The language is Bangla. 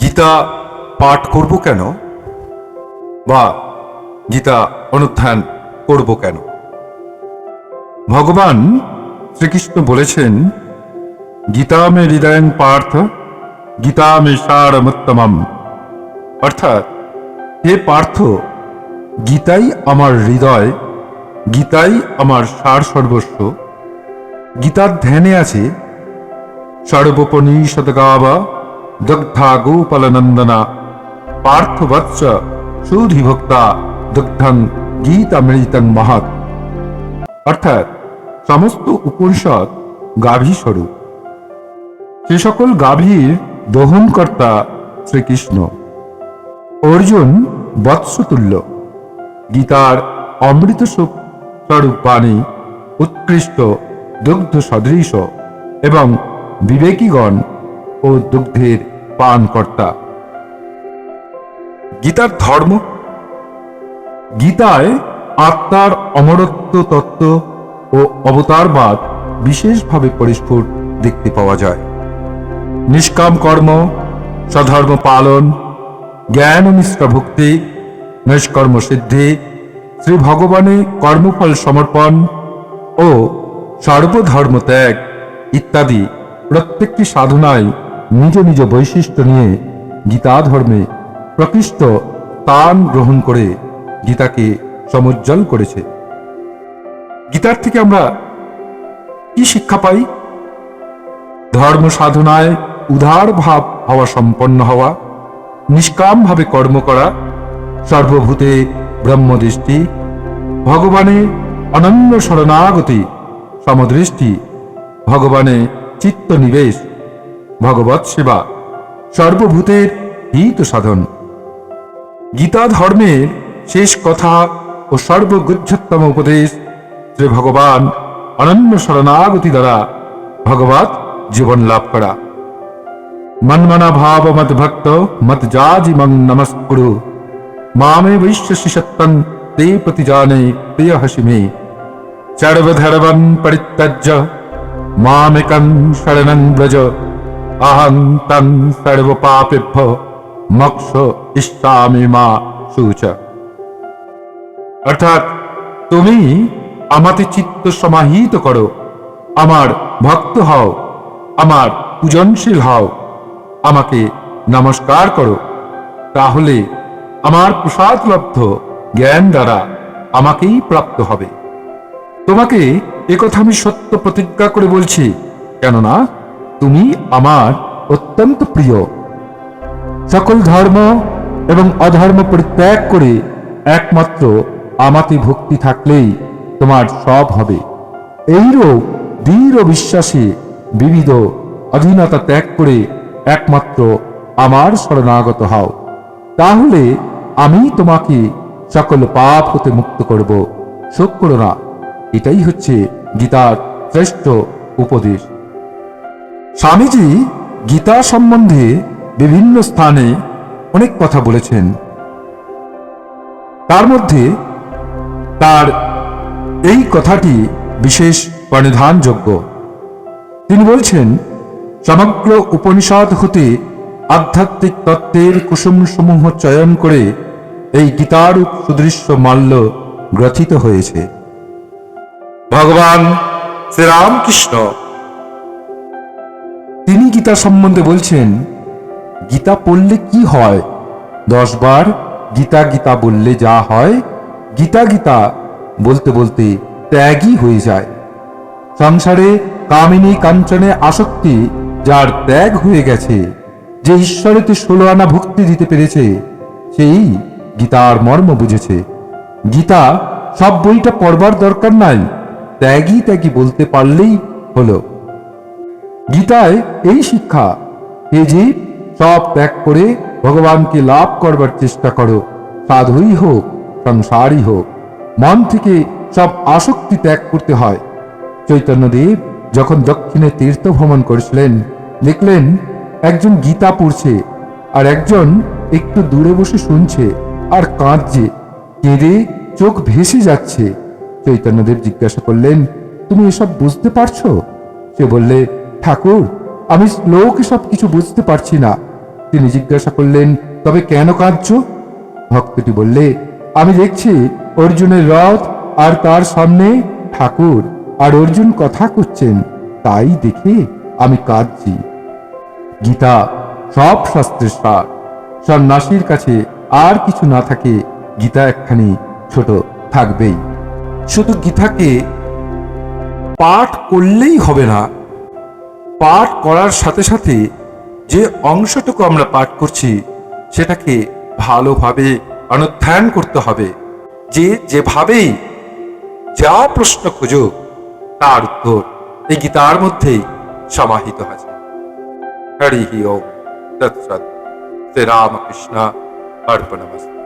গীতা পাঠ করব কেন? বা গীতা অনুধ্যান করব কেন? ভগবান শ্রীকৃষ্ণ বলেছেন, গীতা মে হৃদয়ং পার্থ, গীতা মে সারমুত্তমম। অর্থাৎ, হে পার্থ, গীতাই আমার হৃদয়, গীতাই আমার সার সর্বস্ব গীতার ধ্যানে আছে সর্বোপনিষদগাবা দগ্ধা গোপালনন্দনা পার্থবৎস সুধিভক্তা দগ্ধং গীতামৃতং মহৎ অর্থাৎ সমস্ত উপনিষদ গাভী স্বরূপ সে সকল গাভীর দহনকর্তা শ্রীকৃষ্ণ অর্জুন বৎসতুল্য গীতার অমৃত স্বরূপ বাণী উৎকৃষ্ট দুগ্ধ সদৃশ এবং বিবেকীগণ ও দুগ্ধের পানকর্তা। গীতার ধর্ম? গীতায় আত্মার অমরত্ব তত্ত্ব ও অবতারবাদ বিশেষভাবে পরিস্ফুট দেখতে পাওয়া যায়। নিষ্কাম কর্ম সধর্ম পালন, জ্ঞান মিশ্র ভক্তি, নিষ্কর্ম সিদ্ধি, শ্রী ভগবানে কর্মফল সমর্পণ ও সর্বধর্ম ত্যাগ ইত্যাদি প্রত্যেকটি সাধনায় নিজ নিজ বৈশিষ্ট্য নিয়ে গীতা ধর্মে প্রকৃষ্ট তান গ্রহণ করে গীতাকে সমুজ্জ্বল করেছে। গীতার থেকে আমরা কি শিক্ষা পাই? ধর্ম সাধনায় উদার ভাব হওয়া, সম্পন্ন হওয়া, নিষ্কামভাবে কর্ম করা, সর্বভূতে ব্রহ্মদৃষ্টি, ভগবানে অনন্য শরণাগতি, সমদৃষ্টি, ভগবানে চিত্ত নিবেশ ভগবৎ সেবা, সর্বভূতের হিত সাধন। গীতা ধর্মের শেষ কথা ও সর্বগুজ্জতম উপদেশ শ্রী ভগবান অনন্য শরণাগতি দ্বারা ভগবত জীবন লাভ করা। মন্মনা ভাব মত ভক্ত মত যাজি মং নমস্কুরু। মামে বৈশ্যসি সত্যং তে প্রতি জানে প্রিয় হসি মে সর্বধর্মং পরিত্যজ্য, মামেকং শরণং ব্রজ। অহং তং সর্বপাপেভ্য মোক্ষ ইষ্টামি মা শুচ অর্থাৎ তুমি আমাতে চিত্ত সমাহিত করো আমার ভক্ত হও আমার পূজনশীল হও আমাকে নমস্কার করো তাহলে আমার প্রসাদলব্ধ জ্ঞান দ্বারা আমাকেই প্রাপ্ত হবে তোমাকে একথা আমি সত্য প্রতিজ্ঞা করে বলছি, কেননা তুমি আমার অত্যন্ত প্রিয়। সকল ধর্ম এবং অধর্ম পরিত্যাগ করে একমাত্র আমাতে ভক্তি থাকলেই তোমার সব হবে। এইরূপ দৃঢ় বিশ্বাসে বিবিধ অধীনতা ত্যাগ করে একমাত্র আমার শরণাগত হও। তাহলে আমি তোমাকে সকল পাপ হতে মুক্ত করব। শোক করো না। এটাই হচ্ছে গীতার শ্রেষ্ঠ উপদেশ। স্বামীজি গীতা সম্বন্ধে বিভিন্ন স্থানে অনেক কথা বলেছেন। তার মধ্যে তার এই কথাটি বিশেষ পরিধানযোগ্য তিনি বলছেন, সমগ্র উপনিষদ হতে আধ্যাত্মিক তত্ত্বের কুসুমসমূহ চয়ন করে এই গীতার সুদৃশ্য মাল্য গ্রথিত হয়েছে। ভগবান শ্রীরামকৃষ্ণ তিনি গীতা সম্বন্ধে বলছেন, গীতা পড়লে কি হয়? দশবার গীতা গীতা বললে যা হয়, গীতা গীতা বলতে বলতে ত্যাগই হয়ে যায়। সংসারে কামিনী কাঞ্চনে আসক্তি যার ত্যাগ হয়ে গেছে, যে ঈশ্বরেতে ষোলো আনা ভক্তি দিতে পেরেছে, সেই গীতার মর্ম বুঝেছে। গীতা সব বইটা পড়বার দরকার নাই ত্যাগই ত্যাগই বলতে পারলেই হলো। গীতায় এই শিক্ষা, হে জীব, সব ত্যাগ করে ভগবানকে লাভ করবার চেষ্টা করো। সাধুই হোক সংসারই হোক, মন থেকে সব আসক্তি ত্যাগ করতে হয়। চৈতন্যদেব যখন দক্ষিণে তীর্থ ভ্রমণ করেছিলেন, দেখলেন একজন গীতা পড়ছে আর একজন একটু দূরে বসে শুনছে আর কাঁদছে, কেঁদে চোখ ভেসে যাচ্ছে। চৈতন্যদেব জিজ্ঞাসা করলেন, তুমি এসব বুঝতে পারছ? সে বললে ঠাকুর, আমি শ্লোক সব কিছু বুঝতে পারছি না। তিনি জিজ্ঞাসা করলেন, তবে কেন কাঁদছ? ভক্তটি বললে, আমি দেখছি অর্জুনের রথ আর তার সামনে ঠাকুর, আর অর্জুন কথা করছেন। তাই দেখে আমি কাঁদছি। গীতা, সব শাস্ত্রের সার। সন্ন্যাসীর কাছে আর কিছু না থাকে, গীতা একখানি ছোট থাকবেই। শুধু গীতাকে পাঠ করলেই হবে না পাঠ করার সাথে সাথে যে অংশটুকু আমরা পাঠ করছি, সেটাকে ভালোভাবে অনুধ্যান করতে হবে। যে যেভাবেই যা প্রশ্ন খুঁজো তার উত্তর এই গীতার মধ্যেই সমাহিত আছে। হরি হি ওম, তৎসৎ। শ্রী রামকৃষ্ণ অর্পণমস্তু